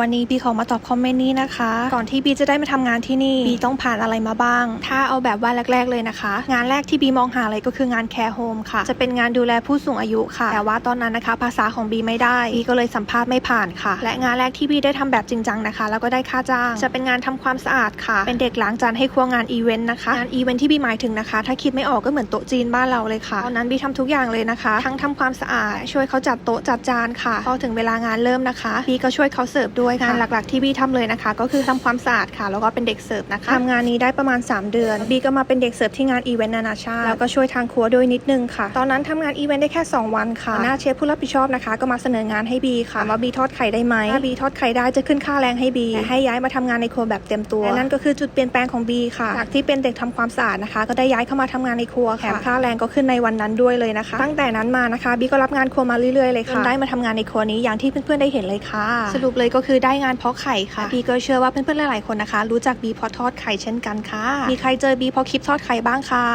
วันนี้บีขอมาตอบคอมเมนต์นี้นะคะ ก่อนที่บีจะได้มาทำงานที่นี่บีต้องผ่านอะไรมาบ้าง ถ้าเอาแบบว่าแรก ๆ เลยนะคะ งานแรกที่บีมองหาเลยก็คืองานแคร์โฮมค่ะ จะเป็นงานดูแลผู้สูงอายุค่ะ แต่ว่าตอนนั้นนะคะ ภาษาของบีไม่ได้บีก็เลยสัมภาษณ์ไม่ผ่านค่ะ และงานแรกที่บีได้ทำแบบจริงจังนะคะ แล้วก็ได้ค่าจ้าง จะเป็นงานทำความสะอาดค่ะ เป็นเด็กล้างจานให้ครัวงานอีเวนต์นะคะ งานอีเวนต์ที่บีหมายถึงนะคะ ถ้าคิดไม่ออกก็เหมือนโต๊ะจีนบ้านเราเลยค่ะ ตอนนั้นบีทำทุกอย่างเลยนะคะ ทั้งทำความสะอาด ช่วยเขาจัดโต๊ะจัดจานค่ะ พอถึงเวลางานเริ่มนะคะบีก็ช่วยเขาเสิร์ฟด้วยค่ะงานหลักๆที่บีทำเลยนะคะ ก็คือทำความสะอาดค่ะ แล้วก็เป็นเด็กเสิร์ฟนะคะทำงานนี้ได้ประมาณ 3 เดือน บีก็มาเป็นเด็กเสิร์ฟที่งานอีเวนต์นานาชาติแล้วก็ช่วยทางครัวด้วยนิดนึงค่ะ ตอนนั้นทำงานอีเวนต์ได้แค่ 2 วันค่ะหน้าเชฟผู้รับผิดชอบนะคะ ก็มาเสนองานให้บีค่ะว่าบีทอดไข่ได้ไหมถ้าบีทอดไข่ได้จะขึ้นค่าแรงให้บีแต่ให้ย้ายมาทำงานในครัวแบบเต็มตัวและนั่นก็คือจุดเปลี่ยนแปลงของบีค่ะจากที่เป็นเด็กทำความสะอาดนะคะ ก็ได้ย้ายเข้ามาทำงานในครัวค่ะแถมค่าแรงก็ขึ้นในวันนั้นด้วยเลยนะคะ ตั้งแต่นั้นมานะคะบีก็รับงานครัวมาเรื่อยๆเลยค่ะจนได้มาทำงานในครัวนี้อย่างที่เพื่อนๆได้เห็นเลยค่ะ สรุปเลยก็คือได้งานเพาะไข่ค่ะบีก็เชื่อว่าเพื่อนๆหลายๆคนนะคะ รู้จักบีเพาะทอดไข่เช่นกันค่ะมีใครเจอบีเพาะคลิปทอดไข่บ้างคะ